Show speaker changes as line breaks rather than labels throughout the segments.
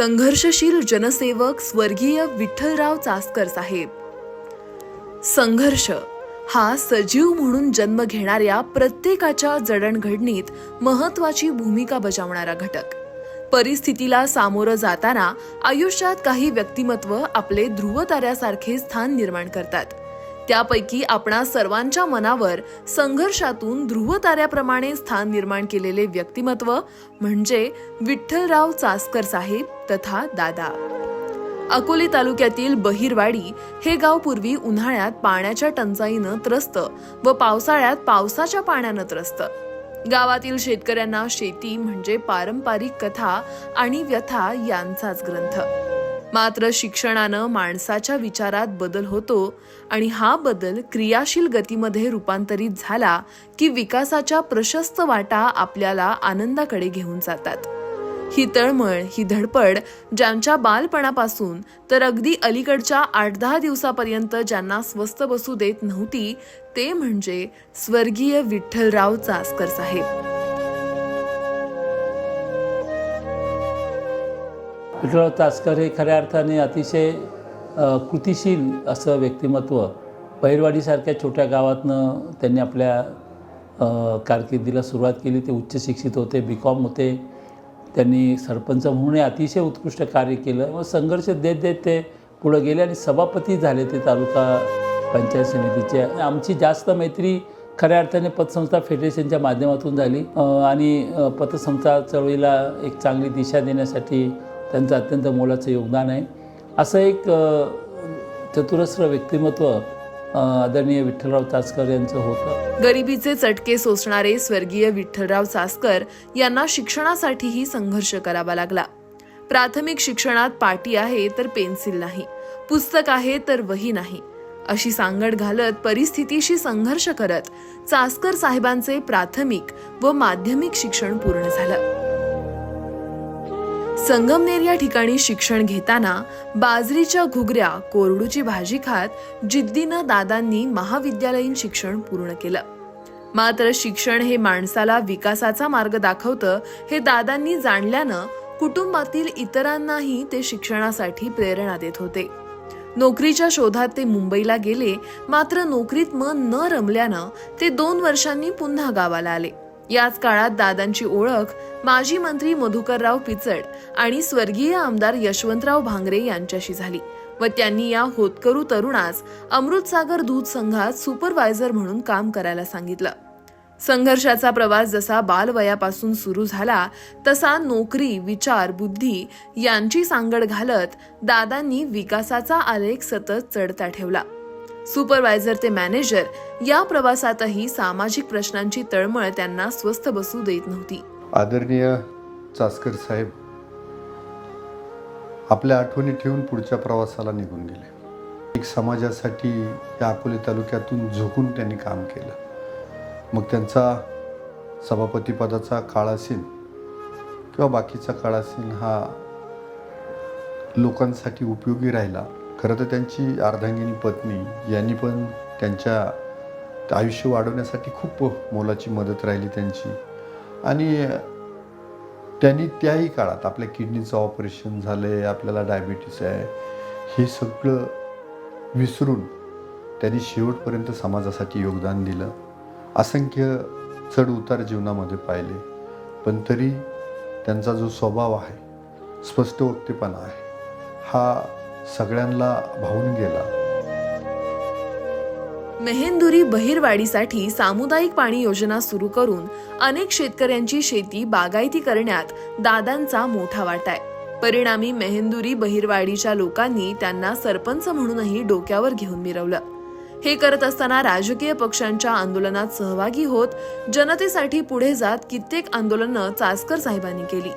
संघर्षशील जनसेवक स्वर्गीय विठ्ठलराव चासकर साहेब. संघर्ष हा सजीव म्हणून जन्म घेणाऱ्या प्रत्येकाच्या जडणघडणीत महत्वाची भूमिका बजावणारा घटक. परिस्थितीला सामोरं जाताना आयुष्यात काही व्यक्तिमत्व आपले ध्रुवताऱ्यासारखे स्थान निर्माण करतात. त्यापैकी आपणा सर्वांच्या मनावर संघर्षातून ध्रुवताऱ्याप्रमाणे स्थान निर्माण केलेले व्यक्तिमत्व म्हणजे विठ्ठलराव चासकर साहेब तथा दादा. अकोले तालुक्यातील बहिरवाडी हे गाव पूर्वी उन्हाळ्यात पाण्याच्या टंचाईनं त्रस्त व पावसाळ्यात पावसाच्या पाण्यानं त्रस्त. गावातील शेतकऱ्यांना शेती म्हणजे पारंपरिक कथा आणि व्यथा यांचाच ग्रंथ. मात्र शिक्षणानं माणसाच्या विचारात बदल होतो आणि हा बदल क्रियाशील गतीमध्ये रूपांतरित झाला की विकासाच्या प्रशस्त वाटा आपल्याला आनंदाकडे घेऊन जातात. ही तळमळ ही धडपड ज्यांच्या बालपणापासून तर अगदी अलीकडच्या आठ दहा दिवसापर्यंत ज्यांना स्वस्थ बसू देत नव्हती ते म्हणजे स्वर्गीय विठ्ठलराव चासकर साहेब.
विठ्ठलराव तासकर हे खऱ्या अर्थाने अतिशय कृतिशील असं व्यक्तिमत्व बहिरवाडीसारख्या छोट्या गावातनं त्यांनी आपल्या कारकिर्दीला सुरुवात केली. ते उच्च शिक्षित होते बी कॉम होते. त्यांनी सरपंच म्हणून हे अतिशय उत्कृष्ट कार्य केलं व संघर्ष देत देत ते पुढं गेले आणि सभापती झाले ते तालुका पंचायत समितीचे. आमची जास्त मैत्री खऱ्या अर्थाने पतसंस्था फेडरेशनच्या माध्यमातून झाली. आणि पतसंस्था चळवळीला एक चांगली दिशा देण्यासाठी त्यांचं अत्यंत मोलाचं योगदान आहे. असं एक चतुरस्र व्यक्तिमत्व आदरणीय विठ्ठलराव चासकर यांचं होतं.
गरिबीचे चटके सोसणारे स्वर्गीय विठ्ठलराव चासकर यांना शिक्षणासाठीही संघर्ष करावा लागला. प्राथमिक शिक्षणात पाटी आहे तर पेन्सिल नाही. पुस्तक आहे तर वही नाही. अशी सांगड घालत परिस्थितीशी संघर्ष करत चासकर साहेबांचे प्राथमिक व माध्यमिक शिक्षण पूर्ण झालं. संगमनेर या ठिकाणी शिक्षण घेताना बाजरीच्या घुगऱ्या कोरडूची भाजी खात जिद्दीनं दादांनी महाविद्यालयीन शिक्षण पूर्ण केलं. मात्र शिक्षण हे माणसाला विकासाचा मार्ग दाखवतं हे दादांनी जाणल्यानं कुटुंबातील इतरांनाही ते शिक्षणासाठी प्रेरणा देत होते. नोकरीच्या शोधात ते मुंबईला गेले मात्र नोकरीत मन न रमल्यानं ते दोन वर्षांनी पुन्हा गावाला आले. याच काळात दादांची ओळख माजी मंत्री मधुकरराव पिचड आणि स्वर्गीय आमदार यशवंतराव भांगरे यांच्याशी झाली व त्यांनी या होतकरू तरुणास अमृतसागर दूध संघात सुपरवायझर म्हणून काम करायला सांगितलं. संघर्षाचा प्रवास जसा बालवयापासून सुरू झाला तसा नोकरी विचार बुद्धी यांची सांगड घालत दादांनी विकासाचा आलेख सतत चढता ठेवला. सुपरवायझर ते मॅनेजर या प्रवासातही सामाजिक प्रश्नांची तळमळ त्यांना स्वस्थ बसू देत नव्हती.
आदरणीय चासकर साहेब आपल्या आठवणी ठेवून पुढच्या प्रवासाला निघून गेले. एक समाजासाठी या अकोले तालुक्यातून झोकून त्यांनी काम केलं. मग त्यांचा सभापतीपदाचा काळ असेल किंवा बाकीचा काळ असेल हा लोकांसाठी उपयोगी राहिला. खरं तर त्यांची अर्धांगिनी पत्नी यांनी पण त्यांच्या आयुष्य वाढवण्यासाठी खूप मोलाची मदत राहिली त्यांची. आणि त्यांनी त्याही काळात आपल्या किडनीचं ऑपरेशन झालं आहे आपल्याला डायबिटीस आहे. हे सगळं विसरून त्यांनी शेवटपर्यंत समाजासाठी योगदान दिलं. असंख्य चढ उतार जीवनामध्ये पाहिले. पण तरी त्यांचा जो स्वभाव आहे स्पष्ट वक्तेपणा आहे हा सगळ्यांना भावून गेला.
मेहेंदुरी बहिरवाडीसाठी सामुदायिक पाणी योजना सुरू करून अनेक शेतकऱ्यांची शेती बागायती करण्यात दादांचा मोठा वाटा आहे. परिणामी मेहेंदुरी बहिरवाडीच्या लोकांनी त्यांना सरपंच म्हणूनही डोक्यावर घेऊन मिरवलं. हे करत असताना राजकीय पक्षांच्या आंदोलनात सहभागी होत जनतेसाठी पुढे जात कित्येक आंदोलनं चासकर साहेबांनी केली.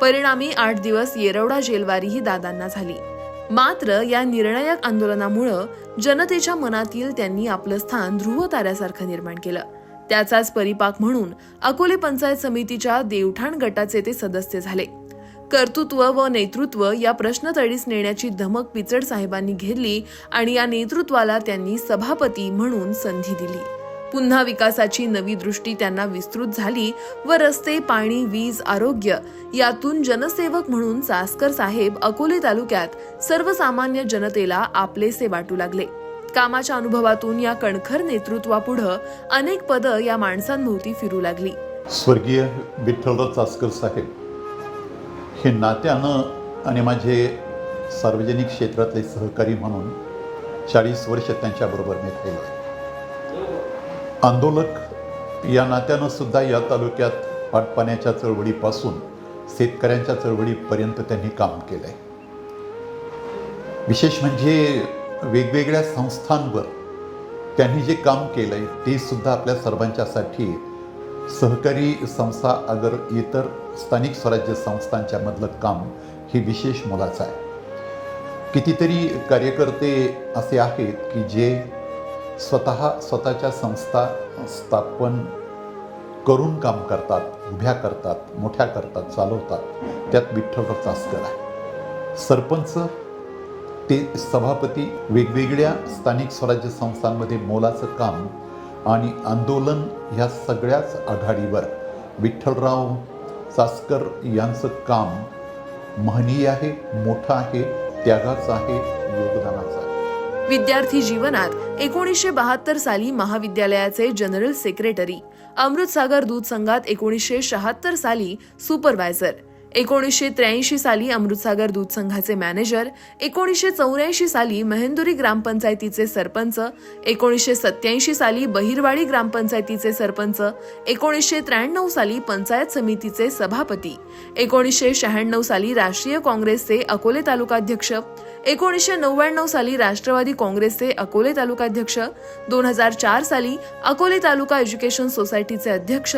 परिणामी आठ दिवस येरवडा जेलवारीही दादांना झाली. मात्र या निर्णायक आंदोलनामुळं जनतेच्या मनातील त्यांनी आपलं स्थान ध्रुव ताऱ्यासारखं निर्माण केलं. त्याचाच परिपाक म्हणून अकोले पंचायत समितीच्या देवठाण गटाचे ते सदस्य झाले. कर्तृत्व व नेतृत्व या प्रश्नतळीस नेण्याची धमक पिचड साहेबांनी घेतली आणि या नेतृत्वाला त्यांनी सभापती म्हणून संधी दिली. पुन्हा विकासाची नवी दृष्टी त्यांना विस्तृत झाली व रस्ते पाणी वीज आरोग्य यातून जनसेवक म्हणून चासकर साहेब अकोले तालुक्यात सर्वसामान्य जनतेला आपलेसे वाटू लागले. कामाच्या अनुभवातून या कणखर नेतृत्वापुढं अनेक पदं या माणसांभोवती फिरू लागली.
स्वर्गीय विठ्ठलराव चासकर साहेब हे नात्यानं आणि माझे सार्वजनिक क्षेत्रातले सहकारी म्हणून चाळीस वर्ष त्यांच्याबरोबर मी केलं आंदोलक या नात्यानं सुद्धा या तालुक्यात पाटपाण्याच्या चळवळीपासून शेतकऱ्यांच्या चळवळीपर्यंत त्यांनी काम केलं आहे विशेष म्हणजे वेगवेगळ्या संस्थांवर त्यांनी जे काम केलं आहे ते सुद्धा आपल्या सर्वांच्यासाठी सहकारी संस्था अगर इतर स्थानिक स्वराज्य संस्थांच्या मधलं काम हे विशेष मोलाचं आहे. कितीतरी कार्यकर्ते असे आहेत की जे स्वतः स्वतःच्या संस्था स्थापन करून काम करतात उभ्या करतात मोठ्या करतात चालवतात. त्यात विठ्ठलराव चासकर आहे. सरपंच ते सभापती वेगवेगळ्या स्थानिक स्वराज्य संस्थांमध्ये मोलाचं काम आणि आंदोलन ह्या सगळ्याच आघाडीवर विठ्ठलराव चासकर यांचं काम महनीय आहे मोठं आहे त्यागाचं आहे योगदानाचं आहे.
विद्यार्थी जीवनात एकोणीसशे बहात्तर साली महाविद्यालयाचे जनरल सेक्रेटरी अमृतसागर दूध संघात एकोणीसशे शहात्तर साली सुपरवायझर एकोणीसशे त्र्याऐंशी साली अमृतसागर दूध संघाचे मॅनेजर एकोणीसशे चौऱ्याऐंशी साली महेंदुरी ग्रामपंचायतीचे सरपंच एकोणीसशे सत्याऐंशी साली बहिरवाडी ग्रामपंचायतीचे सरपंच एकोणीसशे त्र्याण्णव साली पंचायत समितीचे सभापती एकोणीसशे शहाण्णव साली राष्ट्रीय काँग्रेसचे अकोले तालुकाध्यक्ष एकोणीसशे नव्याण्णव साली राष्ट्रवादी काँग्रेसचे अकोले तालुकाध्यक्ष दोन हजार चार साली अकोले तालुका एज्युकेशन सोसायटीचे अध्यक्ष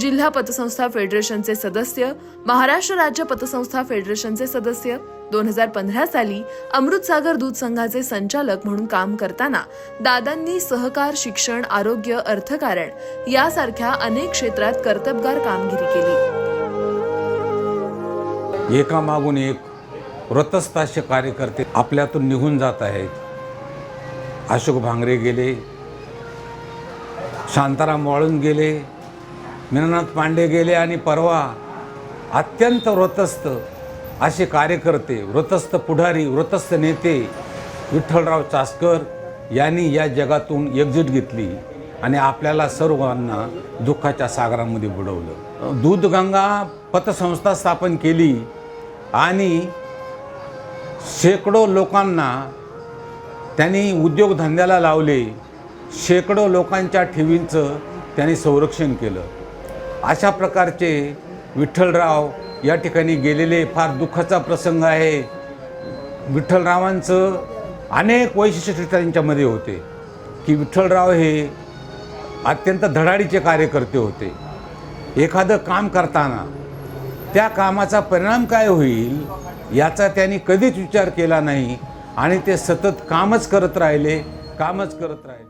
जिल्हा पतसंस्था फेडरेशनचे सदस्य महाराष्ट्र राज्य पतसंस्था फेडरेशनचे सदस्य दोन हजार पंधरा साली अमृतसागर दूध संघाचे संचालक म्हणून काम करताना दादांनी सहकार शिक्षण आरोग्य अर्थकारण यासारख्या अनेक क्षेत्रात कर्तबगार कामगिरी केली.
एकामागून एक व्रतस्थ असे कार्यकर्ते आपल्यातून निघून जात आहेत. अशोक भांगरे गेले. शांताराम वाळून गेले. मीनानाथ पांडे गेले आणि परवा अत्यंत व्रतस्थ असे कार्यकर्ते व्रतस्थ पुढारी व्रतस्थ नेते विठ्ठलराव चासकर यांनी या जगातून एकजूट घेतली आणि आपल्याला सर्वांना दुःखाच्या सागरामध्ये बुडवलं. दूधगंगा पतसंस्था स्थापन केली आणि शेकडो लोकांना त्यांनी उद्योगधंद्याला लावले शेकडो लोकांच्या ठेवींचं त्यांनी संरक्षण केलं. अशा प्रकारचे विठ्ठलराव या ठिकाणी गेलेले फार दुःखाचा प्रसंग आहे. विठ्ठलरावांचं अनेक वैशिष्ट्य त्यांच्यामध्ये होते. की विठ्ठलराव हे अत्यंत धडाडीचे कार्यकर्ते होते. एखादं काम करताना त्या कामाचा परिणाम काय होईल? याचा त्यांनी कधीच विचार केला नाही आणि ते सतत कामच करत राहिले कामच करत राहिले.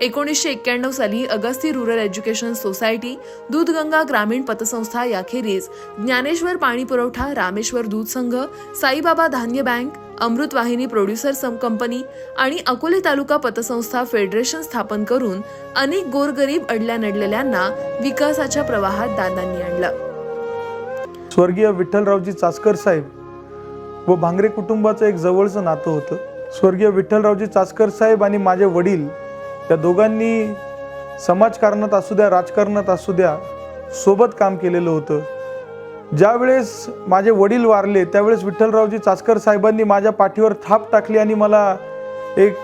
एकोणीसशे एक्क्याण्णव साली Agasti rural education society Dudhganga ग्रामीण पतसंस्था याखेरीज ज्ञानेश्वर पाणी पुरवठा रामेश्वर दूध संघ साईबाबा धान्य bank Amrit Vahini producer some company आणि अकोले तालुका पतसंस्था फेडरेशन स्थापन करून अनेक गोरगरीब अडल्या नडलेल्यांना विकासाच्या प्रवाहात दादांनी आणलं.
स्वर्गीय विठ्ठलरावजी चासकर साहेब व भांगरे कुटुंबाचं एक जवळचं नातं होतं. स्वर्गीय विठ्ठलरावजी चाचकर साहेब आणि माझे वडील या दोघांनी समाजकारणात असू द्या राजकारणात असू द्या सोबत काम केलेलं होतं. ज्यावेळेस माझे वडील वारले त्यावेळेस विठ्ठलरावजी चाचकर साहेबांनी माझ्या पाठीवर थाप टाकली आणि मला एक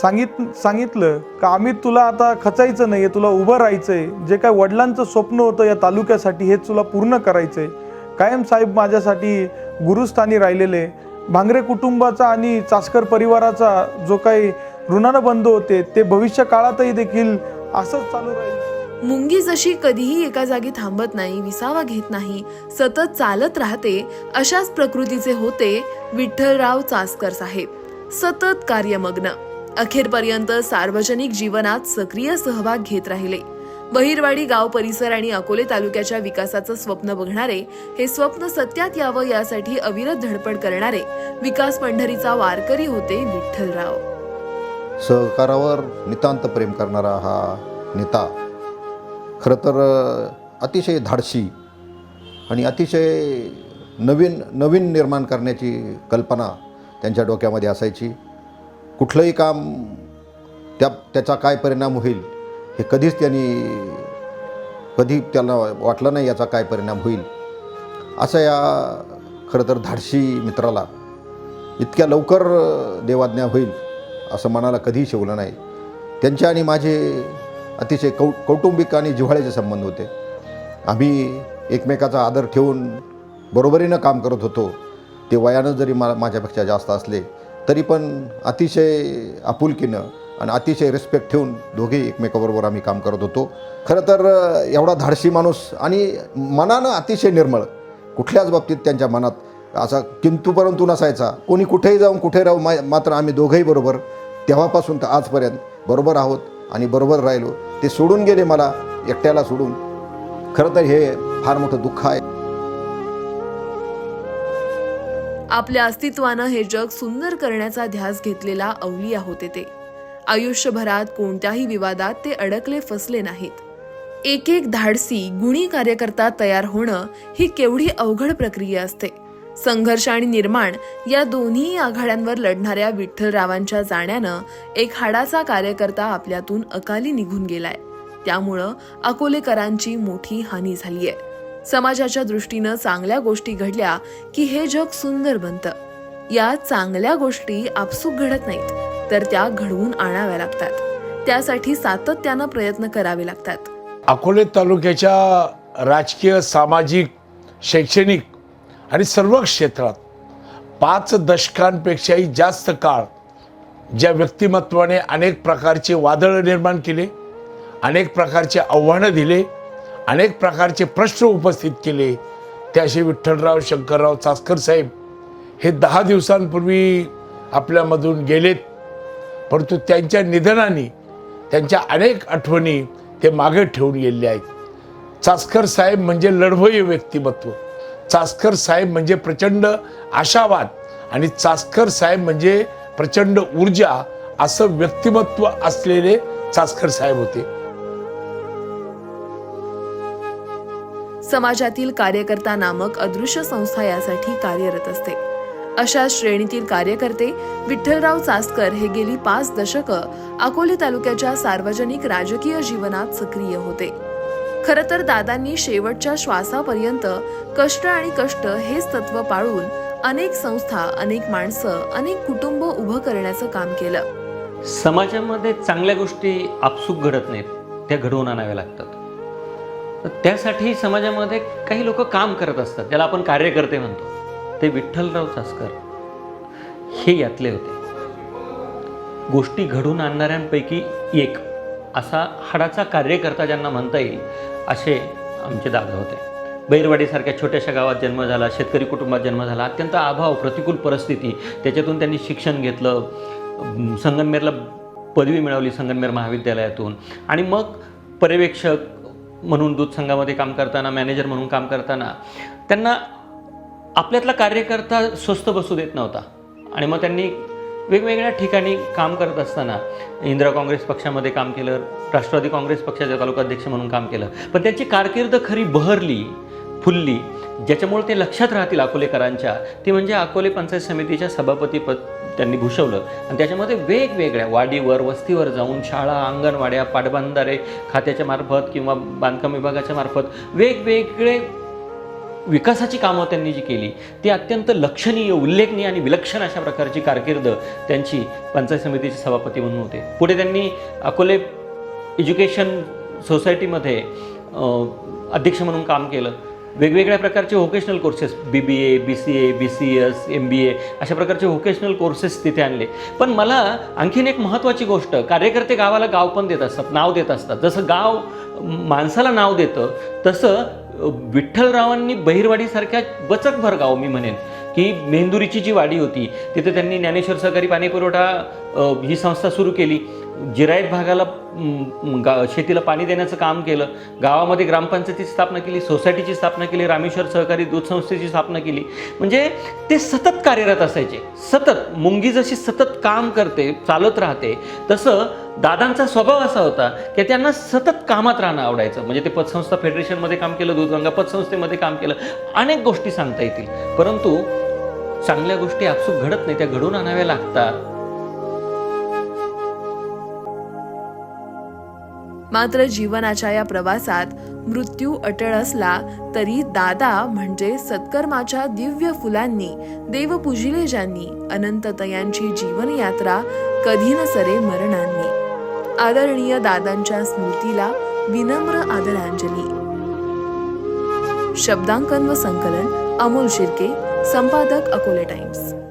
सांगित सांगितलं का आम्ही तुला आता खचायचं नाही आहे तुला उभं राहायचं आहे जे काय वडिलांचं स्वप्न होतं या तालुक्यासाठी हे तुला पूर्ण करायचं आहे कायम साहेब माझ्यासाठी गुरुस्थानी राहिलेले. भांगरे कुटुंबाचा आणि चास्कर परिवाराचा जो काही ऋणानुबंध होते ते भविष्य काळातही देखील असंच चालू राहील.
मुंगी जशी कधीही एका जागी थांबत नाही विसावा घेत नाही सतत चालत राहते अशाच प्रकृतीचे होते विठ्ठलराव चासकर साहेब. सतत कार्यमग्न. अखेरपर्यंत सार्वजनिक जीवनात सक्रिय सहभाग घेत राहिले. बहिरवाडी गाव परिसर आणि अकोले तालुक्याच्या विकासाचं स्वप्न बघणारे हे स्वप्न सत्यात यावं यासाठी अविरत धडपड करणारे विकास पंढरीचा वारकरी होते विठ्ठलराव.
सहकारावर नितांत प्रेम करणारा हा नेता खरं तर अतिशय धाडशी आणि अतिशय नवीन नवीन निर्माण करण्याची कल्पना त्यांच्या डोक्यामध्ये असायची. कुठलंही काम त्या त्याचा काय परिणाम होईल हे कधीच त्यांनी कधी त्यांना वाटलं नाही याचा काय परिणाम होईल. असं या खरं तर धाडशी मित्राला इतक्या लवकर देवाज्ञा होईल असं मनाला कधीही शिवलं नाही. त्यांचे आणि माझे अतिशय कौ कौटुंबिक आणि जिव्हाळ्याचे संबंध होते. आम्ही एकमेकाचा आदर ठेवून बरोबरीनं काम करत होतो. ते वयानं जरी मा माझ्यापेक्षा जास्त असले तरी पण अतिशय आपुलकीनं आणि अतिशय रिस्पेक्ट ठेवून दोघेही एकमेकाबरोबर आम्ही काम करत होतो. खरं तर एवढा धाडशी माणूस आणि मनानं अतिशय निर्मळ. कुठल्याच बाबतीत त्यांच्या मनात असा किंतू परंतु नसायचा. कोणी कुठेही जाऊन कुठे राहू मा मात्र आम्ही दोघंही बरोबर तेव्हापासून तर आजपर्यंत बरोबर आहोत आणि बरोबर राहिलो. ते सोडून गेले मला एकट्याला सोडून. खरं तर हे फार मोठं दुःख आहे.
आपल्या अस्तित्वानं हे जग सुंदर करण्याचा ध्यास घेतलेला अवलिया होते ते आयुष्यभरात कोणत्याही विवादात ते अडकले फसले नाहीत. एक एक धाडसी गुणी कार्यकर्ता तयार होणं ही केवढी अवघड प्रक्रिया असते. संघर्ष आणि निर्माण या दोन्ही आघाड्यांवर लढणाऱ्या विठ्ठलरावांच्या जाण्यानं एक हाडाचा कार्यकर्ता आपल्यातून अकाली निघून गेलाय. त्यामुळं अकोलेकरांची मोठी हानी झालीय. समाजाच्या दृष्टीनं चांगल्या गोष्टी घडल्या की हे जग सुंदर बनतं. या चांगल्या गोष्टी आपसूक घडत नाहीत. तर त्या घडवून आणाव्या लागतात. त्यासाठी सातत्यानं प्रयत्न करावे लागतात.
अकोले तालुक्याच्या राजकीय सामाजिक शैक्षणिक आणि सर्व क्षेत्रात पाच दशकांपेक्षाही जास्त काळ ज्या व्यक्तिमत्वाने अनेक प्रकारचे वादळ निर्माण केले अनेक प्रकारचे आव्हानं दिले अनेक प्रकारचे प्रश्न उपस्थित केले त्याशी विठ्ठलराव शंकरराव चासकर साहेब हे दहा दिवसांपूर्वी आपल्यामधून गेलेत. परंतु त्यांच्या निधनाने त्यांच्या अनेक आठवणी ते मागे ठेवून गेलेले आहेत. चास्कर साहेब म्हणजे लढवय व्यक्तिमत्व. चास्कर साहेब म्हणजे प्रचंड आशावाद आणि चास्कर साहेब म्हणजे प्रचंड ऊर्जा असं व्यक्तिमत्व असलेले चास्कर साहेब होते.
समाजातील कार्यकर्ता नामक अदृश्य संस्था यासाठी कार्यरत असते. अशा श्रेणीतील कार्यकर्ते विठ्ठलराव चासकर हे गेली पाच दशकं अकोले तालुक्याच्या सार्वजनिक राजकीय जीवनात सक्रिय होते. खर तर दादांनी शेवटच्या श्वासापर्यंत कष्ट आणि कष्ट हेच तत्व पाळून अनेक संस्था अनेक माणसं अनेक कुटुंब उभं करण्याचं काम केलं.
समाजामध्ये चांगल्या गोष्टी आपसूक घडत नाहीत त्या घडवून आणाव्या लागतात. त्यासाठी समाजामध्ये काही लोक काम करत असतात त्याला आपण कार्यकर्ते म्हणतो. ते विठ्ठलराव चासकर हे यातले होते. गोष्टी घडून आणणाऱ्यांपैकी एक असा हाडाचा कार्यकर्ता ज्यांना म्हणता येईल असे आमचे दादा होते. बैरवाडीसारख्या छोट्याशा गावात जन्म झाला शेतकरी कुटुंबात जन्म झाला अत्यंत अभाव प्रतिकूल परिस्थिती. त्याच्यातून त्यांनी शिक्षण घेतलं संगनमेरला संगमनेरला पदवी मिळवली संगमनेर महाविद्यालयातून. आणि मग पर्यवेक्षक म्हणून दूध संघामध्ये काम करताना मॅनेजर म्हणून काम करताना त्यांना आपल्यातला कार्यकर्ता स्वस्त बसू देत नव्हता. आणि मग त्यांनी वेगवेगळ्या ठिकाणी काम करत असताना इंदिरा काँग्रेस पक्षामध्ये काम केलं राष्ट्रवादी काँग्रेस पक्षाचे तालुकाध्यक्ष म्हणून काम केलं. पण त्यांची कारकीर्द खरी बहरली फुलली ज्याच्यामुळे ते लक्षात राहतील अकोलेकरांच्या ते म्हणजे अकोले पंचायत समितीच्या सभापतीपद त्यांनी भूषवलं. आणि त्याच्यामध्ये वेगवेगळ्या वाडीवर वस्तीवर जाऊन शाळा अंगणवाड्या पाटबंधारे खात्याच्या मार्फत किंवा बांधकाम विभागाच्या मार्फत वेगवेगळे विकासाची कामं त्यांनी जी केली ती अत्यंत लक्षणीय उल्लेखनीय आणि विलक्षण अशा प्रकारची कारकीर्द त्यांची पंचायत समितीचे सभापती म्हणून होते. पुढे त्यांनी अकोले एज्युकेशन सोसायटीमध्ये अध्यक्ष म्हणून काम केलं. वेगवेगळ्या प्रकारचे vocational courses B B A B C A B C S M B A अशा प्रकारचे व्होकेशनल कोर्सेस तिथे आणले. पण मला आणखीन एक महत्त्वाची गोष्ट कार्यकर्ते गावाला गाव पण देत असतात नाव देत असतात. जसं गाव माणसाला नाव देतं तसं विठ्ठलरावांनी बहिरवाडीसारख्या बचकभर गाव मी म्हणेन की मेंदुरीची जी वाडी होती तिथे त्यांनी ज्ञानेश्वर सहकारी पाणी पुरवठा ही संस्था सुरू केली. जिरायत भागाला गा शेतीला पाणी देण्याचं काम केलं. गावामध्ये ग्रामपंचायतीची स्थापना केली सोसायटीची स्थापना केली रामेश्वर सहकारी दूध संस्थेची स्थापना केली. म्हणजे ते सतत कार्यरत असायचे. सतत मुंगी जशी सतत काम करते चालत राहते तसं दादांचा स्वभाव असा होता की त्यांना सतत कामात राहणं आवडायचं. म्हणजे ते पतसंस्था फेडरेशनमध्ये काम केलं दूधगंगा पतसंस्थेमध्ये काम केलं. अनेक गोष्टी सांगता येतील. परंतु चांगल्या गोष्टी आपसूक घडत नाही त्या घडून आणाव्या लागतात.
मात्र जीवनाच्या या प्रवासात मृत्यू अटळ असला तरी दादा म्हणजे सत्कर्माच्या दिव्य फुलांनी देव पुजिले ज्यांनी अनंततयांची जीवनयात्रा कधी न सरे मरणांनी. आदरणीय दादांच्या स्मृतीला विनम्र आदरांजली. शब्दांकन व संकलन अमोल शिर्के संपादक अकोले टाइम्स.